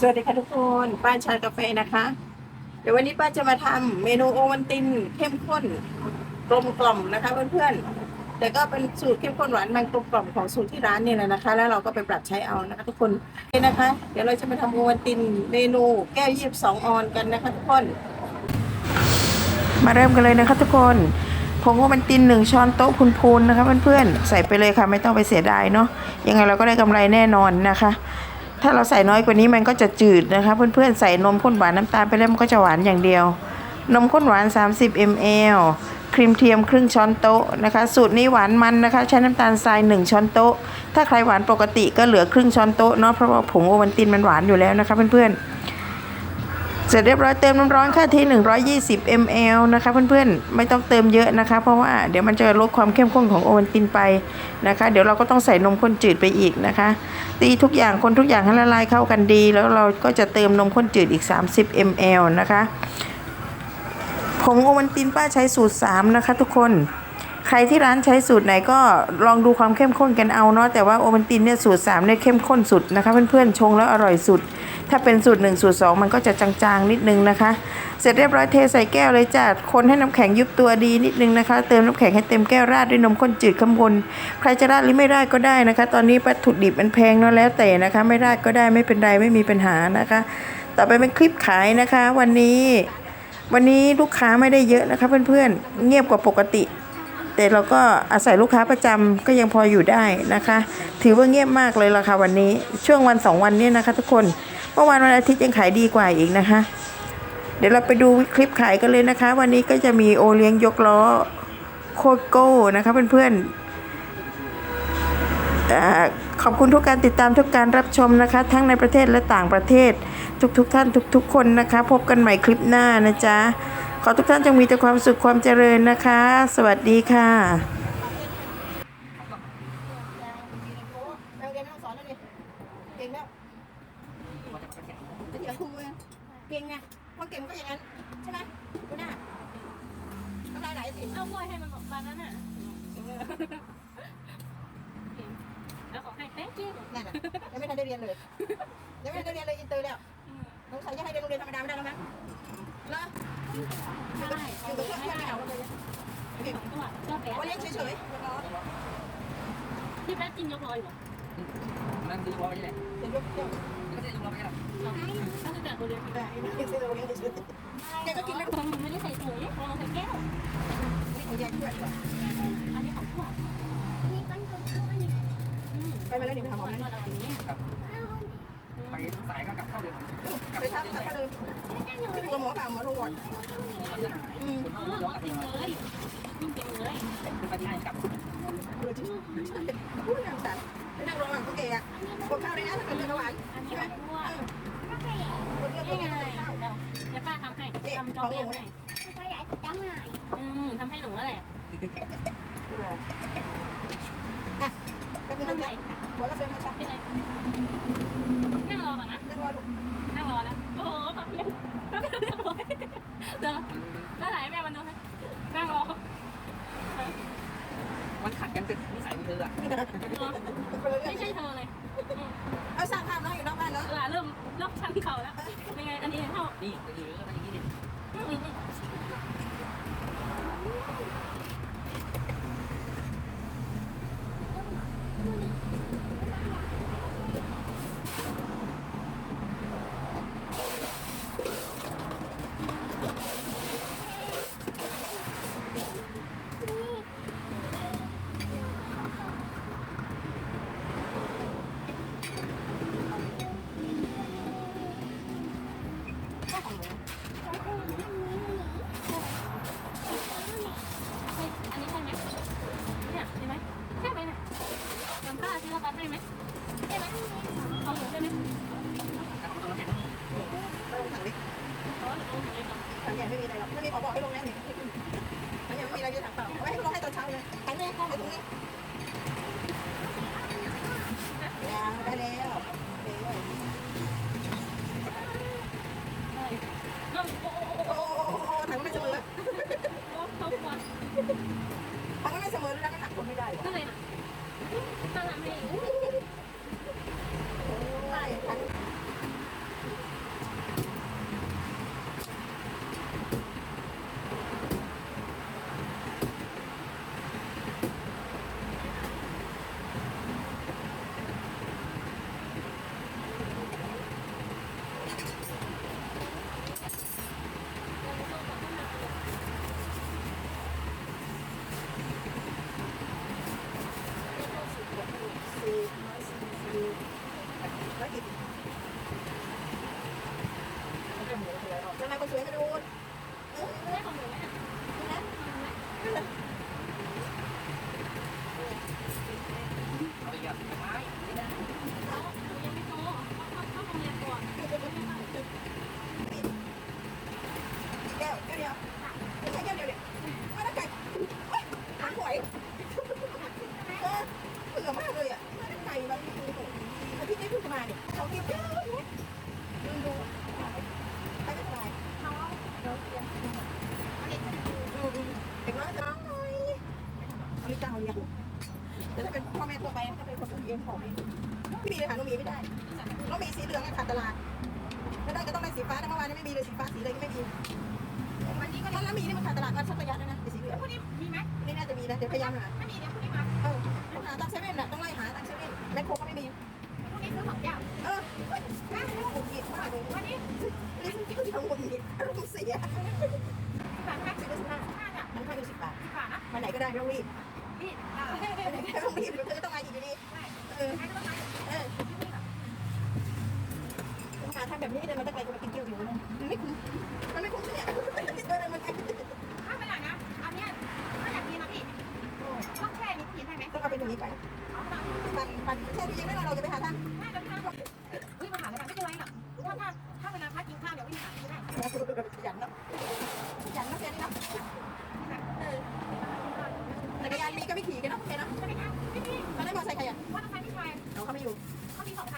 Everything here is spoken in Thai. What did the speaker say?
สวัสดีค่ะทุกคนป้าชากาแฟนะคะ เดี๋ยววันนี้ป้าจะมาทำเมนูโอวันตินเข้มข้นกลมกล่อมนะคะเพื่อนๆแต่ก็เป็นสูตรเข้มข้นหวานมันกลมกล่อมของสูตรที่ร้านนี่แหละนะคะ แล้วเราก็ไปปรับใช้เอานะคะทุกคนนี่นะคะ เดี๋ยวเราจะมาทำโอวันตินเมนูแก้วยีบสองออนกันนะคะทุกคน มาเริ่มกันเลยนะคะทุกคนผงโอมันตินหนึ่งช้อนโต๊ะคุณพูนนะคะเพื่อนๆใส่ไปเลยค่ะไม่ต้องไปเสียดายเนาะยังไงเราก็ได้กำไรแน่นอนนะคะ ถ้าเราใส่น้อยกว่านี้มันก็จะจืดนะคะ เพื่อนๆใส่นมข้นหวานน้ำตาลไปแล้วมันก็จะหวานอย่างเดียว นมข้นหวาน 30 ml ครีมเทียมครึ่งช้อนโต๊ะนะคะ สูตรนี้หวานมันนะคะ ใช้น้ำตาลทราย 1 ช้อนโต๊ะ ถ้าใครหวานปกติก็เหลือครึ่งช้อนโต๊ะเนาะเพราะว่าผงโอวัลตินมันหวานอยู่แล้วนะคะเพื่อนๆ เสร็จเรียบร้อยเติมน้ำร้อนค่าที่ 120 ml นะคะเพื่อนๆ ไม่ต้องเติมเยอะนะคะ เพราะว่าเดี๋ยวมันจะลดความเข้มข้นของโอวัลตินไปนะคะ เดี๋ยวเราก็ต้องใส่นมข้นจืดไปอีกนะคะ ตีทุกอย่างคนทุกอย่างให้ละลายเข้ากันดี แล้วเราก็จะเติมนมข้นจืดอีก 30 ml นะคะผงโอวัลตินป้าใช้สูตร 3 นะคะทุกคน ใครที่ร้านใช้สูตรไหนก็ลองดูความเข้มข้นกันเอาเนาะแต่ว่าโอวัลตินเนี่ยสูตร3เนี่ยเข้มข้นสุดนะคะเพื่อนๆชงแล้วอร่อยสุด ถ้าเป็นสูตร 1 สูตร 2 มันก็จะจางๆนิดนึงนะคะ เสร็จเรียบร้อยเทใส่แก้วเลยจ้ะคนให้น้ำแข็งยุบตัวดีนิดนึงนะคะ เติมน้ำแข็งให้เต็มแก้วราดด้วยนมข้นจืดข้างบนใครจะราดหรือไม่ราดก็ได้นะคะ ตอนนี้วัตถุดิบมันแพงเนาะแล้วแต่นะคะ ไม่ราดก็ได้ไม่เป็นไรไม่มีปัญหานะคะ ต่อไปเป็นคลิปขายนะคะ วันนี้ วันนี้ลูกค้าไม่ได้เยอะนะคะ เพื่อนๆเงียบกว่าปกติ แต่เราก็อาศัยลูกค้าประจำก็ยังพออยู่ได้นะคะ ถือว่าเงียบมากเลยละค่ะวันนี้ช่วงวันสองวันนี้นะคะ ทุกคนเมื่อวานวันอาทิตย์ยังขายดีกว่าอีกนะคะ เดี๋ยวเราไปดูคลิปขายกันเลยนะคะ วันนี้ก็จะมีโอเลี้ยงยกล้อโคโก้นะคะเพื่อนๆขอบคุณทุกการติดตามทุกการรับชมนะคะ ทั้งในประเทศและต่างประเทศทุกๆทท่านทุก ๆ คนนะคะ พบกันใหม่คลิปหน้านะจ๊ะ อทุกท่านจงมีแต่ความสุขความเจริญนะคะ สวัสดีค่ะเราเรียนไม่ต้องสอนแล้วเก่งแล้วเดี๋ยวครูเก่งไงพอเก่งก็อย่างนั้นใช่ไหมดูหน้าทำลายไหลสิเอากล้วยให้มันบอกตอนนั้นน่ะแล้วขอให้ thank you นั่นน่ะยังไม่ทันได้เรียนเลยยังไม่ทันได้เรียนเลยอินเตอร์แล้วสงสัยจะให้เรียนโรงเรียนธรรมดาไม่ได้แล้วมั้ง เหรอใช่อยู่กับเพื่อนไม่ได้เอาเลยสองตัวก็แพ้วันเลี้ยงเฉยๆที่แป๊บกินยกร้อยหรอนั่นคือรอไม่ใช่ๆเดี๋ยวยกเดี๋ยวไม่ใช่รอไม่ใช่หรอก็คือแบบตัวเล็กได้ไม่ใช่เราเลี้งเฉยๆแกก็กินไม่ไม่ได้ใส่ถุงคงใส่แก้วนี่ของแยกด้วยอันนี้ของขวัญไปมาแล้วนี่ไปหาหมอนะตัวเราอย่างนี้ ไปสายก็กลับเข้าเดิมไปทำกับเลยไปดูหมอเปล่าหมอโรงพยาบาลอืมเออจริงเลยจริงเลยไปที่ไหนกลับดูจริงพูดอย่างสัตว์ไปนั่งรอหลังพวกแกอะกดข้าวได้นะถ้าเกิดเลือดหวานอันนี้ใช่ไหมของขวัญกดเลือดนี่ก็ไงไม่ได้ข้าวเดี๋ยวเดี๋ยวป้าทำให้ทำจอมเรียนให้อืมทำให้หนูแล้วแหละก็คือทำนั่งไหนหัวกระเซ็นมาชัก นั่งรอนะนั่งรอดูนั่งรอแล้วโอ้โหแป๊บเดียงพักเพียงเรียบร้อยเดี๋ยวแล้วไหนแม่มันดูให้นั่งรอมันขัดกันเป็นนิสัยของเธออะไม่ใช่เธอเลย เนี่ยเขากินเยอะดูดูไปไม่สบายเขาเราเรียนเด็กดูดูเด็กน้อยน้องหน่อยเอาลิจ้าเอาเลี้ยงแต่ถ้าเป็นพ่อแม่ตัวไปถ้าเป็นคนเลี้ยงของพี่มีเลยหน้องมีไม่ได้น้องมีสีเหลืองขาดตลาดไม่ได้ก็ต้องได้สีฟ้าแต่เมื่อวานนี้ไม่มีเลยสีฟ้าสีอะไรก็ไม่มีวันนี้ก็ถ้าแล้วมีนี่มันขาดตลาดมาสักระยะแล้วนะสีเหลืองพรุ่งนี้มีไหมนี่น่าจะมีนะเดี๋ยวพยายามหาถ้ามีเดี๋ยวพรุ่งนี้ เสียบาทนะซื้อได้สิบห้าห้าจ้ะมันค่าอยู่สิบบาทสิบบาทนะวันไหนก็ได้ไม่ต้องรีบนี่อ่าวันไหนก็ต้องรีบเดี๋ยวเธอต้องมาอีกอยู่ดีใช่เออใครก็ต้องมาเออต้องหาทำแบบนี้เดินมาตั้งไกลจะมากินเกี๊ยวอยู่นะมันไม่คุ้มมันไม่คุ้ม